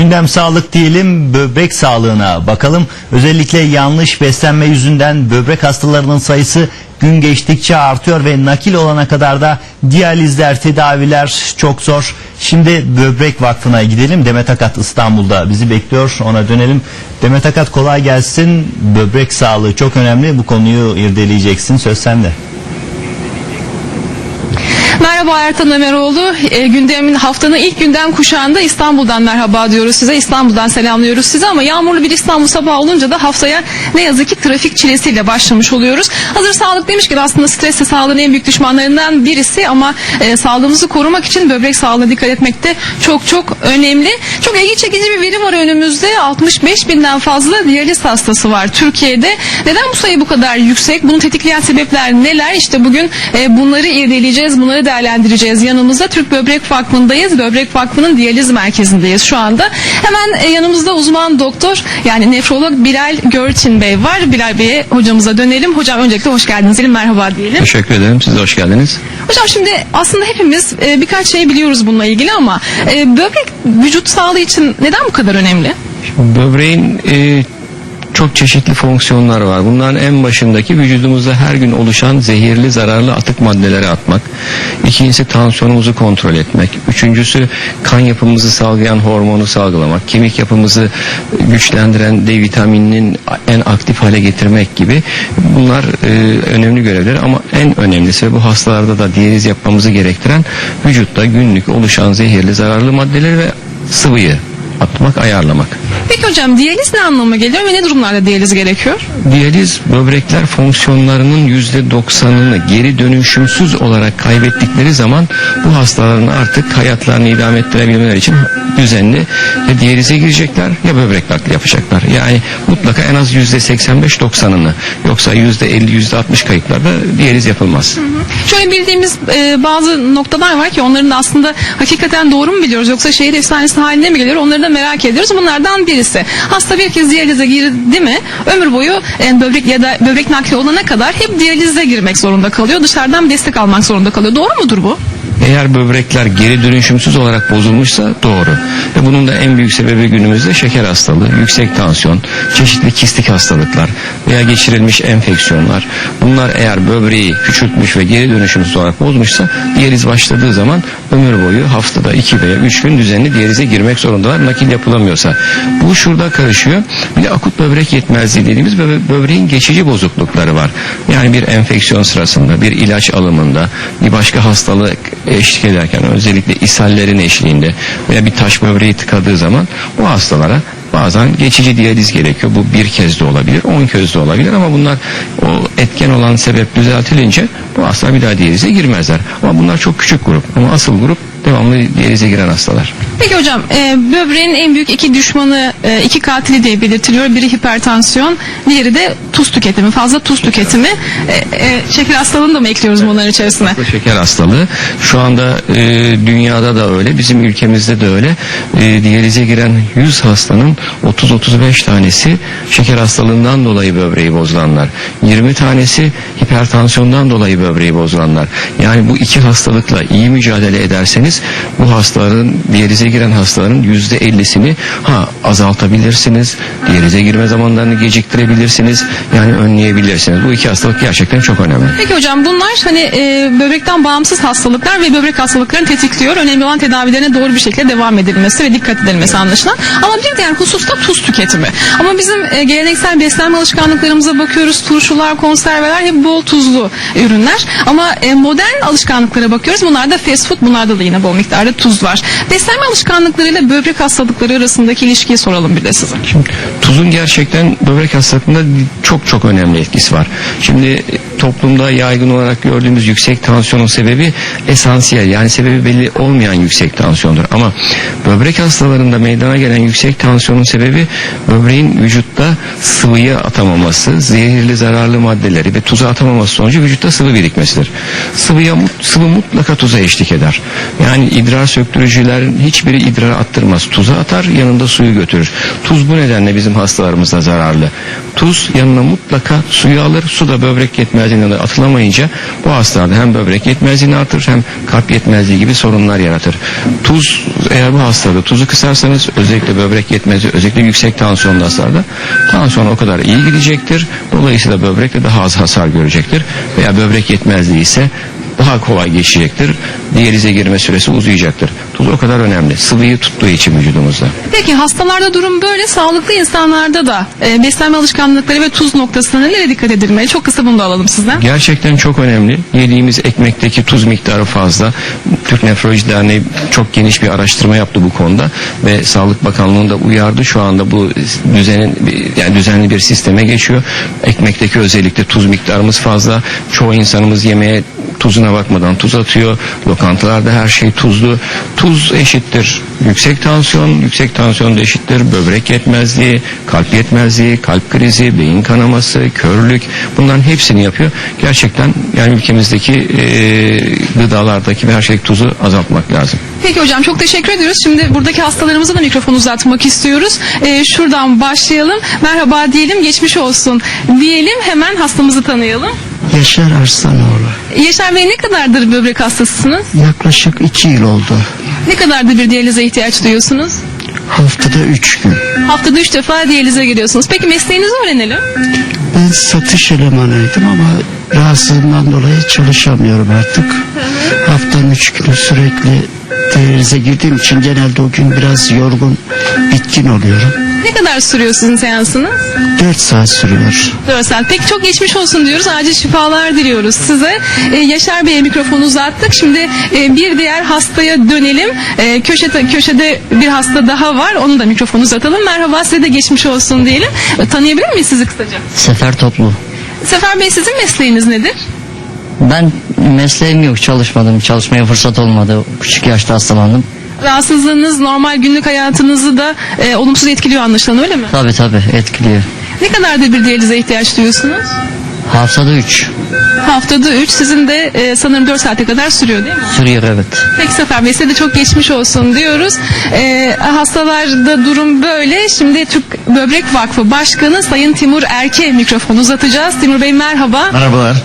Gündem sağlık diyelim böbrek sağlığına bakalım. Özellikle yanlış beslenme yüzünden böbrek hastalarının sayısı gün geçtikçe artıyor ve nakil olana kadar da diyalizler, tedaviler çok zor. Şimdi Böbrek Vakfı'na gidelim. Demet Akat İstanbul'da bizi bekliyor. Ona dönelim. Demet Akat kolay gelsin. Böbrek sağlığı çok önemli. Bu konuyu irdeleyeceksin. Söz sende. Merhaba Ertan Ömeroğlu. E, gündemin haftanın ilk gündem kuşağında İstanbul'dan merhaba diyoruz size. İstanbul'dan selamlıyoruz size ama yağmurlu bir İstanbul sabahı olunca da haftaya ne yazık ki trafik çilesiyle başlamış oluyoruz. Hazır sağlık demişken aslında stres de sağlığın en büyük düşmanlarından birisi ama e, sağlığımızı korumak için böbrek sağlığına dikkat etmek de çok çok önemli. Çok ilgi çekici bir veri var önümüzde. 65 binden fazla diyaliz hastası var Türkiye'de. Neden bu sayı bu kadar yüksek? Bunu tetikleyen sebepler neler? İşte bugün e, bunları irdeleyeceğiz, bunları değerlendireceğiz. Yanımızda Türk Böbrek Vakfı'ndayız. Böbrek Vakfı'nın diyaliz merkezindeyiz şu anda. Hemen e, yanımızda uzman doktor yani nefrolog Bilal Görçin Bey var. Bilal Bey'e hocamıza dönelim. Hocam öncelikle hoş geldiniz diyelim. Merhaba diyelim. Teşekkür ederim. Siz de hoş geldiniz. Hocam şimdi aslında hepimiz e, birkaç şey biliyoruz bununla ilgili ama e, böbrek vücut sağlığı için neden bu kadar önemli? Şimdi böbreğin e, çok çeşitli fonksiyonlar var. Bunların en başındaki vücudumuzda her gün oluşan zehirli, zararlı atık maddeleri atmak. İkincisi tansiyonumuzu kontrol etmek. Üçüncüsü kan yapımızı sağlayan hormonu salgılamak. Kemik yapımızı güçlendiren D vitamininin en aktif hale getirmek gibi. Bunlar e, önemli görevler ama en önemlisi ve bu hastalarda da diyaliz yapmamızı gerektiren vücutta günlük oluşan zehirli, zararlı maddeleri ve sıvıyı atmak, ayarlamak. Peki hocam diyaliz ne anlama geliyor ve ne durumlarda diyaliz gerekiyor? Diyaliz böbrekler fonksiyonlarının yüzde doksanını geri dönüşümsüz olarak kaybettikleri zaman bu hastaların artık hayatlarını idame ettirebilmeleri için düzenli ya diyalize girecekler ya böbrek nakli yapacaklar. Yani mutlaka en az yüzde seksen beş doksanını yoksa yüzde elli yüzde altmış kayıplarda diyaliz yapılmaz. Şöyle bildiğimiz e, bazı noktalar var ki onların da aslında hakikaten doğru mu biliyoruz yoksa şehir efsanesi haline mi geliyor onları da merak ediyoruz. Bunlardan birisi. Hasta bir kez diyalize girdi mi ömür boyu e, böbrek ya da böbrek nakli olana kadar hep diyalize girmek zorunda kalıyor. Dışarıdan destek almak zorunda kalıyor. Doğru mudur bu? Eğer böbrekler geri dönüşümsüz olarak bozulmuşsa doğru. Ve bunun da en büyük sebebi günümüzde şeker hastalığı, yüksek tansiyon, çeşitli kistik hastalıklar veya geçirilmiş enfeksiyonlar. Bunlar eğer böbreği küçültmüş ve geri dönüşümsüz olarak bozmuşsa diyaliz başladığı zaman ömür boyu haftada iki veya üç gün düzenli diyalize girmek zorundalar nakil yapılamıyorsa. Bu şurada karışıyor. Bir de akut böbrek yetmezliği dediğimiz böbre- böbreğin geçici bozuklukları var. Yani bir enfeksiyon sırasında, bir ilaç alımında, bir başka hastalık eşlik ederken özellikle ishallerin eşliğinde veya bir taş böbreği tıkadığı zaman bu hastalara bazen geçici diyaliz gerekiyor. Bu bir kez de olabilir, on kez de olabilir ama bunlar o etken olan sebep düzeltilince bu hastalar bir daha diyalize girmezler. Ama bunlar çok küçük grup ama asıl grup devamlı diyalize giren hastalar. Peki hocam e, böbreğin en büyük iki düşmanı e, iki katili diye belirtiliyor. Biri hipertansiyon diğeri de tuz tüketimi fazla tuz tüketimi. E, e, şeker hastalığını da mı ekliyoruz bunların içerisine? Şeker hastalığı. Şu anda e, dünyada da öyle, bizim ülkemizde de öyle. E, diyalize giren 100 hastanın 30-35 tanesi şeker hastalığından dolayı böbreği bozulanlar. 20 tanesi hipertansiyondan dolayı böbreği bozulanlar. Yani bu iki hastalıkla iyi mücadele ederseniz bu hastaların diyalize giren hastaların %50'sini ha azaltabilirsiniz. Diyalize girme zamanlarını geciktirebilirsiniz. Yani önleyebilirsiniz. Bu iki hastalık gerçekten çok önemli. Peki hocam bunlar hani e, böbrekten bağımsız hastalıklar ve böbrek hastalıklarını tetikliyor. Önemli olan tedavilerine doğru bir şekilde devam edilmesi ve dikkat edilmesi anlaşılan. Ama bir diğer husus da tuz tüketimi. Ama bizim e, geleneksel beslenme alışkanlıklarımıza bakıyoruz. Turşular, konserveler hep bol tuzlu ürünler. Ama e, modern alışkanlıklara bakıyoruz. Bunlarda fast food, bunlarda da yine bol miktarda tuz var. Beslenme alışkanlıklarıyla böbrek hastalıkları arasındaki ilişkiyi soralım bir de size. Şimdi tuzun gerçekten böbrek hastalığında çok çok önemli etkisi var. Şimdi toplumda yaygın olarak gördüğümüz yüksek tansiyonun sebebi esansiyel yani sebebi belli olmayan yüksek tansiyondur. Ama böbrek hastalarında meydana gelen yüksek tansiyonun sebebi böbreğin vücutta sıvıyı atamaması, zehirli zararlı maddeleri ve tuzu atamaması sonucu vücutta sıvı birikmesidir. Sıvıya sıvı mutlaka tuza eşlik eder. Yani idrar söktürücülerin hiçbiri idrara attırmaz. Tuza atar yanında suyu götürür. Tuz bu nedenle bizim hastalarımızda zararlı. Tuz yanına mutlaka suyu alır. Su da böbrek yetmezliği de atılamayınca bu hastalarda hem böbrek yetmezliğini artırır hem kalp yetmezliği gibi sorunlar yaratır. Tuz eğer bu hastada tuzu kısarsanız özellikle böbrek yetmezliği özellikle yüksek tansiyonlu hastalarda tansiyon o kadar iyi gidecektir. Dolayısıyla böbrek de daha az hasar görecektir. Veya böbrek yetmezliği ise daha kolay geçecektir. Diyalize girme süresi uzayacaktır. Tuz o kadar önemli. Sıvıyı tuttuğu için vücudumuzda. Peki hastalarda durum böyle. Sağlıklı insanlarda da e, beslenme alışkanlıkları ve tuz noktasına nelere dikkat edilmeli? Çok kısa bunu da alalım sizden. Gerçekten çok önemli. Yediğimiz ekmekteki tuz miktarı fazla. Türk Nefroloji Derneği çok geniş bir araştırma yaptı bu konuda ve Sağlık Bakanlığı'nda uyardı. Şu anda bu düzenin yani düzenli bir sisteme geçiyor. Ekmekteki özellikle tuz miktarımız fazla. Çoğu insanımız yemeğe tuzuna bakmadan tuz atıyor. Lokantalarda her şey tuzlu. Tuz eşittir yüksek tansiyon, yüksek tansiyon da eşittir böbrek yetmezliği, kalp yetmezliği, kalp krizi, beyin kanaması, körlük bunların hepsini yapıyor. Gerçekten yani ülkemizdeki eee gıdalardaki her şeydeki tuzu azaltmak lazım. Peki hocam çok teşekkür ediyoruz. Şimdi buradaki hastalarımıza da mikrofon uzatmak istiyoruz. E, şuradan başlayalım. Merhaba diyelim, geçmiş olsun diyelim. Hemen hastamızı tanıyalım. Yaşar Arslanoğlu. Yaşar Bey ne kadardır böbrek hastasısınız? Yaklaşık iki yıl oldu. Ne kadardır bir diyalize ihtiyaç duyuyorsunuz? Haftada üç gün. Haftada üç defa diyalize giriyorsunuz. Peki mesleğinizi öğrenelim. Ben satış elemanıydım ama rahatsızlığımdan dolayı çalışamıyorum artık. Haftanın üç günü sürekli diyalize girdiğim için genelde o gün biraz yorgun, bitkin oluyorum. Ne kadar sürüyor sizin seansınız? Dört saat sürüyor. 4 saat. Peki çok geçmiş olsun diyoruz. Acil şifalar diliyoruz size. Ee, Yaşar Bey'e mikrofonu uzattık. Şimdi e, bir diğer hastaya dönelim. Ee, köşede, köşede bir hasta daha var. Onu da mikrofonu uzatalım. Merhaba size de geçmiş olsun diyelim. Ee, Tanıyabilir miyiz sizi kısaca? Sefer toplu. Sefer Bey sizin mesleğiniz nedir? Ben mesleğim yok çalışmadım. Çalışmaya fırsat olmadı. Küçük yaşta hastalandım. Rahatsızlığınız normal günlük hayatınızı da e, olumsuz etkiliyor anlaşılan öyle mi? Tabi tabi etkiliyor. Ne kadardır bir diyalize ihtiyaç duyuyorsunuz? Haftada 3 Haftada 3 sizin de e, sanırım 4 saate kadar sürüyor değil mi? sürüyor evet. Peki Sefer Bey size de çok geçmiş olsun diyoruz. Ee, hastalarda durum böyle. Şimdi Türk Böbrek Vakfı Başkanı Sayın Timur Erke mikrofonu uzatacağız. Timur Bey merhaba. Merhabalar.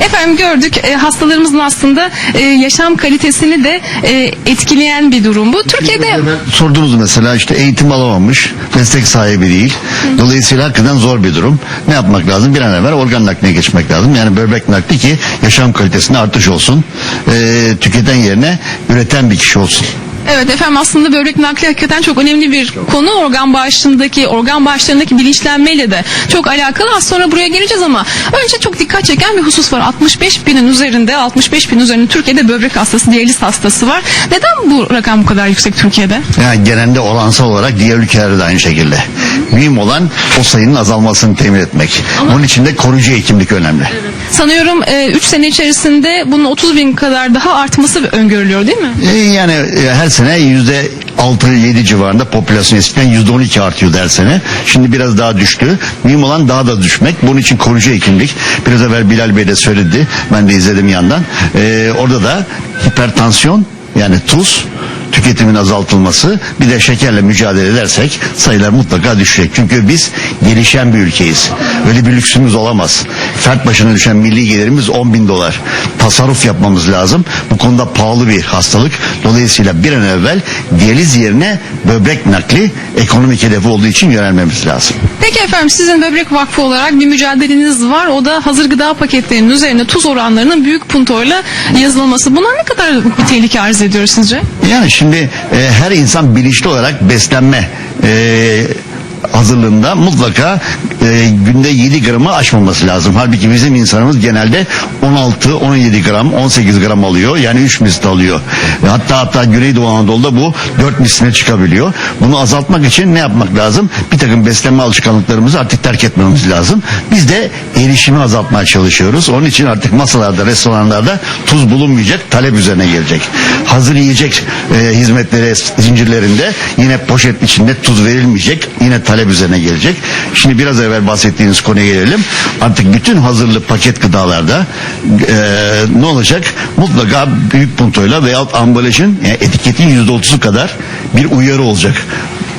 Efendim gördük e, hastalarımızın aslında e, yaşam kalitesini de e, etkileyen bir durum bu. Türkiye'de Sordunuz mesela işte eğitim alamamış, meslek sahibi değil. Dolayısıyla hakikaten zor bir durum. Ne yapmak lazım? Bir an evvel organ nakline geçmek lazım. Yani böbrek nakli ki yaşam kalitesinde artış olsun. Ee, tüketen yerine üreten bir kişi olsun. Evet efendim aslında böbrek nakli hakikaten çok önemli bir konu. Organ bağışındaki, organ bağışlarındaki bilinçlenmeyle de çok alakalı. Az sonra buraya geleceğiz ama önce çok dikkat çeken bir husus var. 65 binin üzerinde, 65 bin üzerinde Türkiye'de böbrek hastası, diyaliz hastası var. Neden bu rakam bu kadar yüksek Türkiye'de? Yani genelde olansal olarak diğer ülkelerde de aynı şekilde. Mühim olan o sayının azalmasını temin etmek. Bunun için de koruyucu hekimlik önemli. Sanıyorum 3 sene içerisinde bunun 30 bin kadar daha artması öngörülüyor değil mi? E, yani e, her sene yüzde 6-7 civarında popülasyon eskiden yüzde 12 artıyordu her sene. Şimdi biraz daha düştü. Mühim olan daha da düşmek. Bunun için koruyucu hekimlik. Biraz evvel Bilal Bey de söyledi. Ben de izledim yandan. E, orada da hipertansiyon yani tuz tüketimin azaltılması bir de şekerle mücadele edersek sayılar mutlaka düşecek. Çünkü biz gelişen bir ülkeyiz. Öyle bir lüksümüz olamaz. Fert başına düşen milli gelirimiz 10 bin dolar. Tasarruf yapmamız lazım. Bu konuda pahalı bir hastalık. Dolayısıyla bir an evvel diyaliz yerine böbrek nakli ekonomik hedefi olduğu için yönelmemiz lazım. Peki efendim sizin Böbrek Vakfı olarak bir mücadeleniz var. O da hazır gıda paketlerinin üzerine tuz oranlarının büyük puntoyla yazılması. Bunlar ne kadar bir tehlike arz ediyor sizce? Yani şimdi e, her insan bilinçli olarak beslenme e, hazırlığında mutlaka e, günde 7 gramı aşmaması lazım. Halbuki bizim insanımız genelde 16, 17 gram, 18 gram alıyor. Yani 3 misli alıyor. Ve hatta hatta Güneydoğu Anadolu'da bu 4 misline çıkabiliyor. Bunu azaltmak için ne yapmak lazım? Bir takım beslenme alışkanlıklarımızı artık terk etmemiz lazım. Biz de erişimi azaltmaya çalışıyoruz. Onun için artık masalarda, restoranlarda tuz bulunmayacak, talep üzerine gelecek. Hazır yiyecek e, hizmetleri zincirlerinde yine poşet içinde tuz verilmeyecek. Yine talep üzerine gelecek. Şimdi biraz evvel bahsettiğiniz konuya gelelim. Artık bütün hazırlı paket gıdalarda e, ne olacak? Mutlaka büyük puntoyla veya ambalajın yani etiketin yüzde otuzu kadar bir uyarı olacak.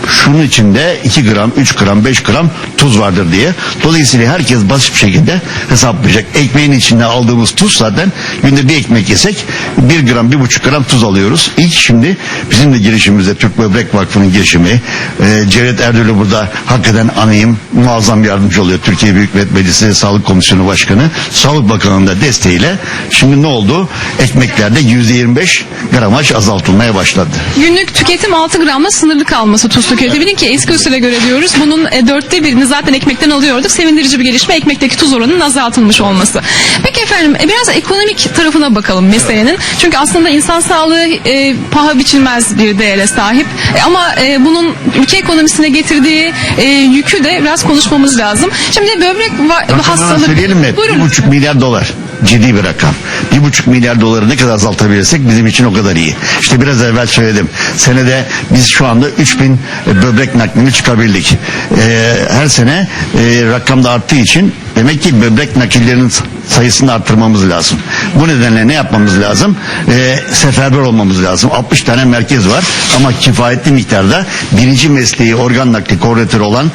Şunun içinde 2 gram, 3 gram, 5 gram tuz vardır diye. Dolayısıyla herkes basit bir şekilde hesaplayacak. Ekmeğin içinde aldığımız tuz zaten günde bir ekmek yesek 1 gram, 1,5 gram tuz alıyoruz. İlk şimdi bizim de girişimizde Türk Böbrek Vakfı'nın girişimi. E, Cevdet Erdöl'ü burada hakikaten anayım. Muazzam yardımcı oluyor. Türkiye Büyük Millet Meclisi Sağlık Komisyonu Başkanı. Sağlık Bakanı'nın da desteğiyle şimdi ne oldu? Ekmeklerde %25 gramaj azaltılmaya başladı. Günlük tüketim 6 gramla sınırlı kalması tuz tüketimi. Bilin ki eski usule göre diyoruz. Bunun e, dörtte birini zaten ekmekten alıyorduk. Sevindirici bir gelişme ekmekteki tuz oranının azaltılmış olması. Peki efendim e, biraz ekonomik tarafına bakalım meselenin. Çünkü aslında insan sağlığı e, paha biçilmez bir değere sahip. E, ama e, bunun ülke ekonomisine getirdiği e, yükü de biraz konuşmamız lazım. Şimdi böbrek va- hastalığı... söyleyelim mi? Buyurun. Bir buçuk milyar dolar. Ciddi bir rakam. Bir buçuk milyar doları ne kadar azaltabilirsek bizim için o kadar iyi. İşte biraz evvel söyledim. Senede biz şu anda 3000 böbrek naklini çıkabildik. Ee, her sene e, rakam da arttığı için demek ki böbrek nakillerinin sayısını arttırmamız lazım. Bu nedenle ne yapmamız lazım? Ee, seferber olmamız lazım. 60 tane merkez var ama kifayetli miktarda birinci mesleği organ nakli koordinatörü olan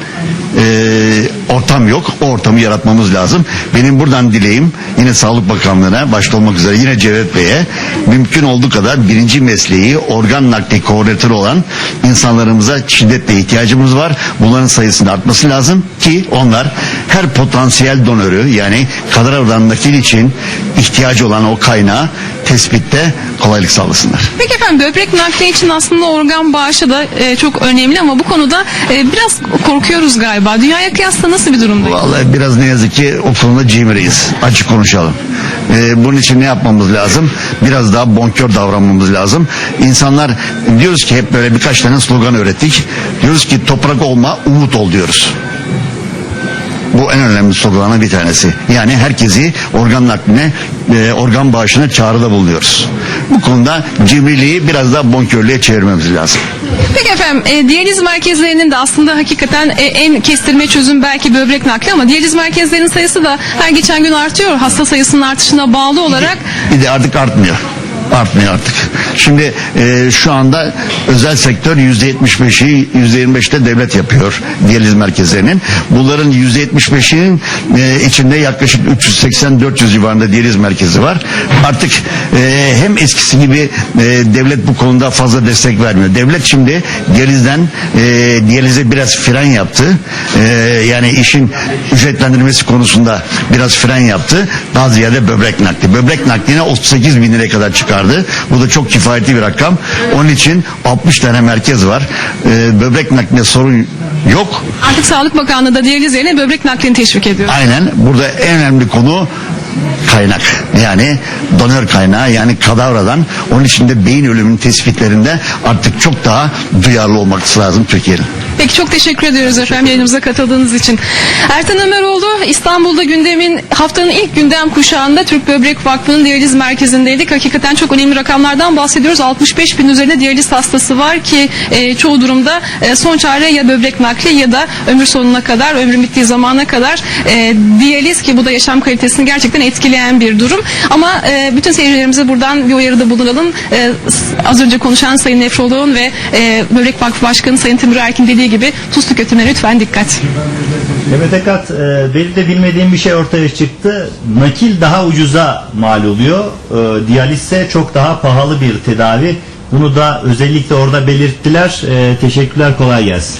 e, ortam yok. O ortamı yaratmamız lazım. Benim buradan dileğim yine Sağlık Bakanlığı'na başta olmak üzere yine Cevdet Bey'e mümkün olduğu kadar birinci mesleği organ nakli koordinatörü olan insanlarımıza şiddetle ihtiyacımız var. Bunların sayısının artması lazım ki onlar her potansiyel donörü yani kadavradan nakil için ihtiyacı olan o kaynağı tespitte kolaylık sağlasınlar. Peki efendim böbrek nakli için aslında organ bağışı da e, çok önemli ama bu konuda e, biraz korkuyoruz galiba. Dünyaya kıyasla nasıl bir durumdayız? Vallahi biraz ne yazık ki o konuda cimriyiz. Açık konuşalım. Ee, bunun için ne yapmamız lazım? Biraz daha bonkör davranmamız lazım. İnsanlar diyoruz ki hep böyle birkaç tane slogan öğrettik. Diyoruz ki toprak olma, umut ol diyoruz. Bu en önemli sloganı bir tanesi. Yani herkesi organ nakline, e, organ bağışına çağrıda bulunuyoruz. Bu konuda cimriliği biraz daha bonkörlüğe çevirmemiz lazım. Peki efendim e, diyaliz merkezlerinin de aslında hakikaten e, en kestirme çözüm belki böbrek nakli ama diyaliz merkezlerinin sayısı da her geçen gün artıyor. Hasta sayısının artışına bağlı olarak Bir de artık artmıyor. Artmıyor artık. Şimdi e, şu anda özel sektör yüzde 75'i yüzde 25'te devlet yapıyor diyaliz merkezlerinin. Bunların yüzde 75'inin e, içinde yaklaşık 380-400 civarında diyaliz merkezi var. Artık e, hem eskisi gibi e, devlet bu konuda fazla destek vermiyor. Devlet şimdi diyalizden e, diyalize biraz fren yaptı. E, yani işin ücretlendirmesi konusunda biraz fren yaptı. Daha ziyade böbrek nakli. Böbrek nakline 38 bin liraya kadar çıkardı. Bu da çok kifayetli bir rakam. Onun için 60 tane merkez var. E, böbrek nakline sorun yok. artık Sağlık Bakanlığı da diyaliz yerine böbrek naklini teşvik ediyor. Aynen burada en önemli konu kaynak. Yani donör kaynağı yani kadavradan onun içinde beyin ölümünün tespitlerinde artık çok daha duyarlı olması lazım Türkiye'nin. Peki çok teşekkür ediyoruz efendim yayınımıza katıldığınız için. Ertan Ömeroğlu İstanbul'da gündemin haftanın ilk gündem kuşağında Türk Böbrek Vakfı'nın diyaliz merkezindeydik. Hakikaten çok önemli rakamlardan bahsediyoruz. 65 bin üzerinde diyaliz hastası var ki e, çoğu durumda e, son çare ya böbrek nakli ya da ömür sonuna kadar, ömrün bittiği zamana kadar e, diyaliz ki bu da yaşam kalitesini gerçekten etkileyen bir durum. Ama e, bütün seyircilerimize buradan bir uyarıda bulunalım. E, az önce konuşan Sayın Nefroloğun ve e, Böbrek Vakfı Başkanı Sayın Timur Erkin dediği gibi tuz tüketimine lütfen dikkat. Evet Ekat, e, benim de bilmediğim bir şey ortaya çıktı. Nakil daha ucuza mal oluyor. E, diyaliz ise çok daha pahalı bir tedavi. Bunu da özellikle orada belirttiler. E, teşekkürler, kolay gelsin.